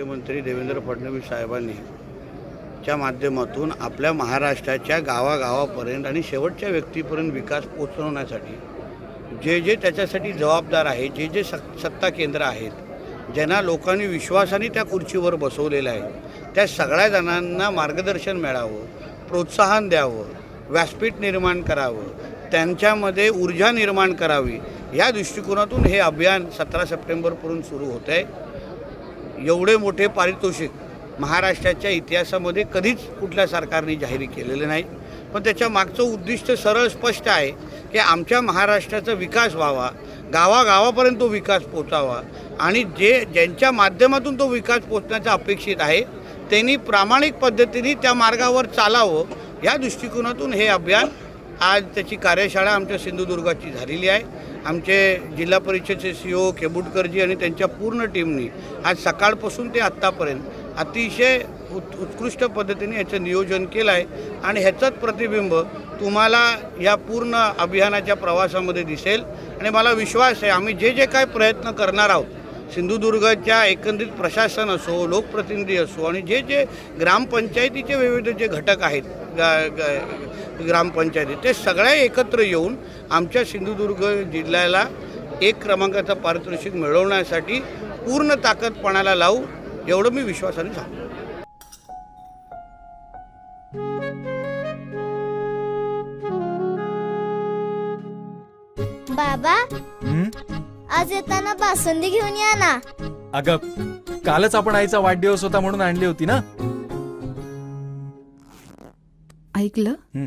मुख्यमंत्री देवेंद्र फडणवीस साहेबांनी च्या माध्यमातून आपल्या महाराष्ट्राच्या गावागावापर्यंत आणि शेवटच्या व्यक्तीपर्यंत विकास पोचवण्यासाठी जे जे त्याच्यासाठी जबाबदार आहे जे जे सक सत्ता केंद्र आहेत ज्यांना लोकांनी विश्वासाने त्या खुर्चीवर बसवलेलं आहे त्या सगळ्या जणांना मार्गदर्शन मिळावं प्रोत्साहन द्यावं व्यासपीठ निर्माण करावं त्यांच्यामध्ये ऊर्जा निर्माण करावी या दृष्टिकोनातून हे अभियान सतरा सप्टेंबरपर्यंत सुरू होतं आहे एवढे मोठे पारितोषिक महाराष्ट्राच्या इतिहासामध्ये कधीच कुठल्या सरकारने जाहीर केलेले नाही. पण त्याच्या मागचं उद्दिष्ट सरळ स्पष्ट आहे की आमच्या महाराष्ट्राचा विकास व्हावा गावागावापर्यंत तो विकास पोचावा आणि जे ज्यांच्या माध्यमातून तो विकास पोचण्याचा अपेक्षित आहे त्यांनी प्रामाणिक पद्धतीने त्या मार्गावर चालावं. या दृष्टिकोनातून हे अभियान आज त्याची कार्यशाळा आमच्या सिंधुदुर्गाची झालेली आहे. आमचे जिल्हा परिषदेचे सी ओ केबुटकरजी आणि त्यांच्या पूर्ण टीमनी आज सकाळपासून ते आत्तापर्यंत अतिशय उत् उत्कृष्ट पद्धतीने याचं नियोजन केलं आहे आणि ह्याचंच प्रतिबिंब तुम्हाला या पूर्ण अभियानाच्या प्रवासामध्ये दिसेल. आणि मला विश्वास आहे आम्ही जे जे काय प्रयत्न करणार आहोत सिंधुदुर्गच्या एकंदरीत प्रशासन असो लोकप्रतिनिधी असो आणि जे जे ग्रामपंचायतीचे विविध जे घटक आहेत ग ग्रामपंचायती ते सगळे एकत्र येऊन आमच्या सिंधुदुर्ग जिल्ह्याला एक क्रमांकाचं पारितोषिक मिळवण्यासाठी पूर्ण ताकदपणाला लावू एवढं मी विश्वासाने सांगतो बाबा हं? आज येताना बासुंदी घेऊन या ना अगं कालच आपण आईचा वाढदिवस होता म्हणून आणली होती ना ऐकलं हं.